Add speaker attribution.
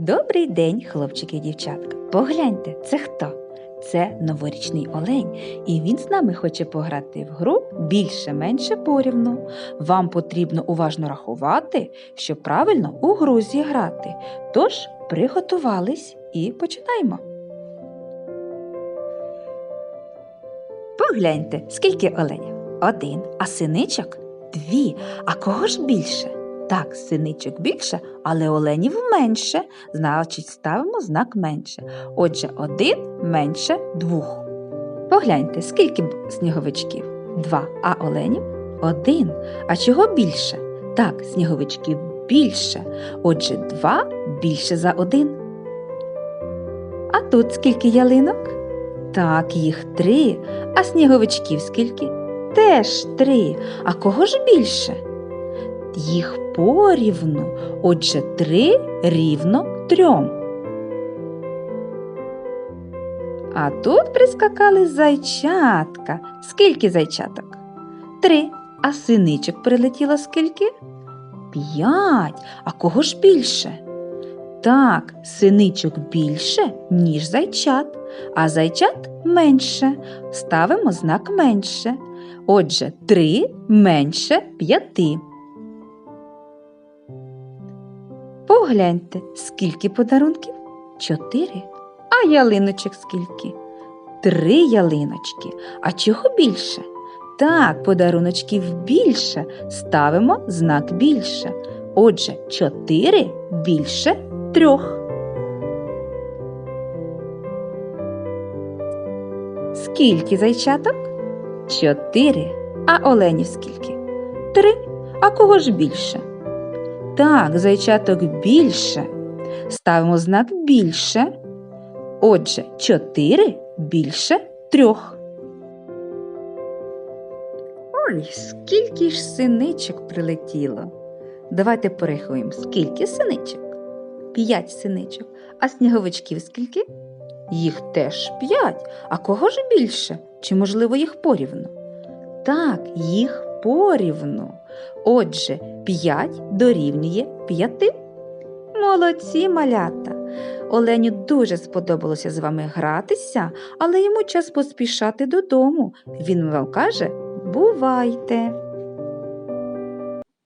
Speaker 1: Добрий день, хлопчики і дівчатка. Погляньте, це хто? Це новорічний олень, і він з нами хоче пограти в гру більше-менше порівну. Вам потрібно уважно рахувати, щоб правильно у гру зіграти. Тож приготувались і починаємо. Погляньте, скільки оленів? Один, а синичок дві. А кого ж більше? Так, синичок більше, але оленів менше, значить ставимо знак менше. Отже, один менше двох. Погляньте, скільки сніговичків? Два, а оленів один. А чого більше? Так, сніговичків більше. Отже, два більше за один. А тут скільки ялинок? Так, їх три. А сніговичків скільки? Теж три. А кого ж більше? Їх порівну, отже, три рівно трьом. А тут прискакали зайчатка. Скільки зайчаток? Три. А синичок прилетіло скільки? П'ять. А кого ж більше? Так, синичок більше, ніж зайчат, а зайчат менше. Ставимо знак менше. Отже, три менше п'яти. Погляньте, скільки подарунків? Чотири. А ялиночок скільки? Три ялиночки. А чого більше? Так, подаруночків більше. Ставимо знак більше. Отже, чотири більше трьох. Скільки зайчаток? Чотири. А оленів скільки? Три. А кого ж більше? Так, зайчаток більше. Ставимо знак більше. Отже, чотири більше трьох. Ой, скільки ж синичок прилетіло. Давайте порахуємо, скільки синичок? П'ять синичок. А сніговичків скільки? Їх теж п'ять. А кого ж більше? Чи, можливо, їх порівну? Так, їх порівну. Отже, 5 дорівнює 5. Молодці малята! Оленю дуже сподобалося з вами гратися, але йому час поспішати додому. Він вам каже Бувайте!